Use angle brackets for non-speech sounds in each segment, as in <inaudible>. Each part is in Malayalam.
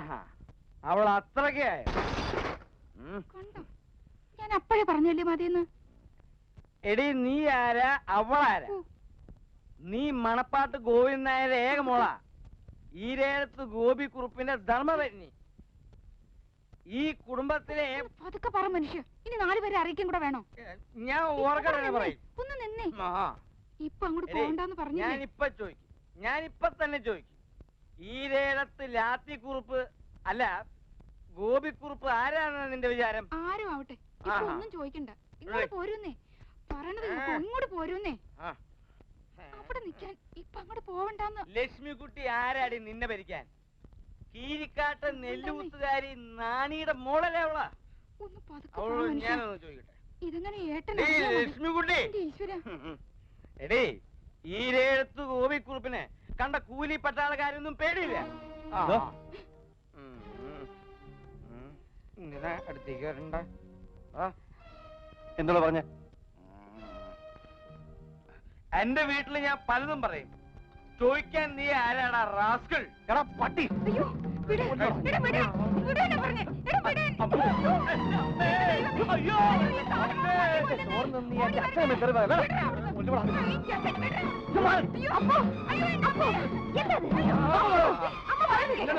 ആഹാ. അവൾ അത്രയ്ക്കായ? കണ്ടോ? ഞാൻ അപ്പോഴേ പറഞ്ഞല്ലേ മതിയെന്ന്? എടി നീ ആരാ? അവളാരാ? നീ മണപ്പാട്ട് ഗോവിന്ദ നായരുടെ ഏക മോള ഈരേഴത്ത് ഗോപി കുറുപ്പിന്റെ ധർമ്മപത്നി. ഈ കുടുംബത്തിലെ പതുക്കെ പറ മനുഷ്യ. ഇനി നാല് പേരെ അറിയിക്കും കൂടെ വേണോ? ഞാൻ ഓർക്കണേ പറയും. ഒന്ന് നിന്നേ. ആ, ഇപ്പൊ അങ്ങോട്ട് എടീ, പോകണ്ടെന്ന് പറഞ്ഞില്ലേ? ഞാനിപ്പൊ ചോദിക്കും. ഞാനിപ്പൊ തന്നെ ചോദിക്കും. ഈരേഴത്ത് ലാത്തി കുറുപ്പ് അല്ല ഗോപിക്കുറുപ്പ് ആരാണ് നിന്റെ വിചാരം? ആരും ആവട്ടെ ഇപ്പൊ ഒന്നും ചോദിക്കണ്ട. ഇങ്ങോട്ട്. പോരുന്നേ. പറയണത് കേൾക്കൂ. ഇങ്ങോട്ട് പോരുന്നേ. ആ. അവിടെ നിക്കാൻ ഇപ്പൊ അങ്ങോട്ട് പോവണ്ടെന്ന്. ലക്ഷ്മിക്കുട്ടി ആരാടി നിന്നെ ഭരിക്കാൻ? കീരിക്കാട്ട് നെല്ലുകുത്തുകാരി നാണിയുടെ മോളല്ലേ അവളാ? ഒന്ന് പതുക്കെ. ഞാനൊന്ന് ചോദിക്കട്ടെ. ഇതെങ്ങനെ ഏട്ടൻ ഡേയ്, ലക്ഷ്മിക്കുട്ടി എന്റെ ഈശ്വരാ. എടേ ഈരേഴത്ത് ഗോപിക്കുറുപ്പിനെ കണ്ട കൂലി പട്ടാളക്കാരൊന്നും പേടിയില്ല? ആ. ഇങ്ങനെ അടുത്തേക്ക് വരണ്ട ആ. എന്തുള്ള പറഞ്ഞ എന്റെ വീട്ടിൽ ഞാൻ പലതും പറയും ചോദിക്കാൻ നീ ആരാടാ റാസ്കൾ എടാ പട്ടി അയ്യോ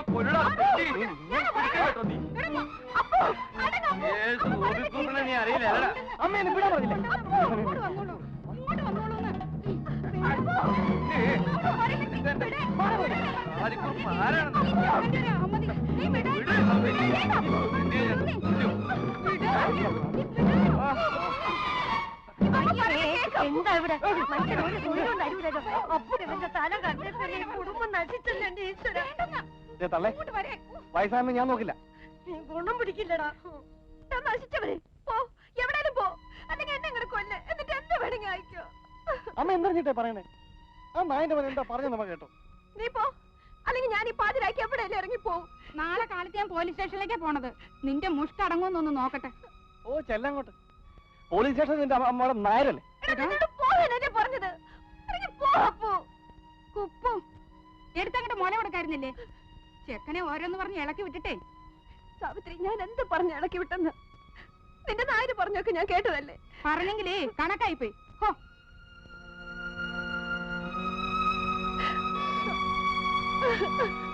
പൊരുടാ, നീ? നീ അറിയില്ല. അമ്മ എന്നെ വിടാൻ പറഞ്ഞില്ലേ. എന്താ ഇവിടെ ഒരു തൊഴിലും തരൂലല്ലോ അപ്പോൾ ഇവന്റെ തല കണ്ടിട്ട് കുടുംബം നശിച്ചല്ലേ എന്റെ ഈശ്വര തള്ളേ. വയസ്സാണെന്ന് ഞാൻ നോക്കില്ല. നീ ഗുണം പിടിക്കില്ലടാ. ഞാൻ നശിച്ചവരെ പോ എവിടെയും പോ. അല്ലെങ്കിൽ എന്നെ ഇങ്ങനെ കൊല്ല്. എന്നിട്ട് എന്ത് വേണമെങ്കിൽ അയക്കോ. അമ്മ എന്തറിഞ്ഞിട്ടേ പറയണേ? ആ നായന്റെ മകൻ എന്താ പറഞ്ഞു നമ്മ കേട്ടോ. നീ പോ. അല്ലെങ്കിൽ ഞാൻ ഈ പാതിരാക്കി എവിടെയല്ലേ ഇറങ്ങി പോവും നാളെ കാലത്ത് ഞാൻ പോലീസ് സ്റ്റേഷനിലേക്കാ പോണത്. നിന്റെ മുഷ്ട് അടങ്ങുമെന്നൊന്ന് നോക്കട്ടെ. ഓ ചെല്ലങ്ങോട്ട് പോലീസ് സ്റ്റേഷനിൽ നിന്റെ അമ്മ- അമ്മയുടെ നായരല്ലേ? പറഞ്ഞത്. കുപ്പു. എടുത്തങ്ങട്ട് മുല കൊടുക്കായിരുന്നില്ലേ? ചെക്കനെ ഓരോന്ന് പറഞ്ഞ് ഇളക്കി വിട്ടിട്ടേ. സാവിത്രി ഞാൻ എന്ത് പറഞ്ഞു ഇളക്കി വിട്ടെന്ന്? നിന്റെ നായര് പറഞ്ഞൊക്കെ ഞാൻ കേട്ടതല്ലേ? പറഞ്ഞെങ്കിലേ കണക്കായിപ്പോയി. ഹോ. ആ <laughs>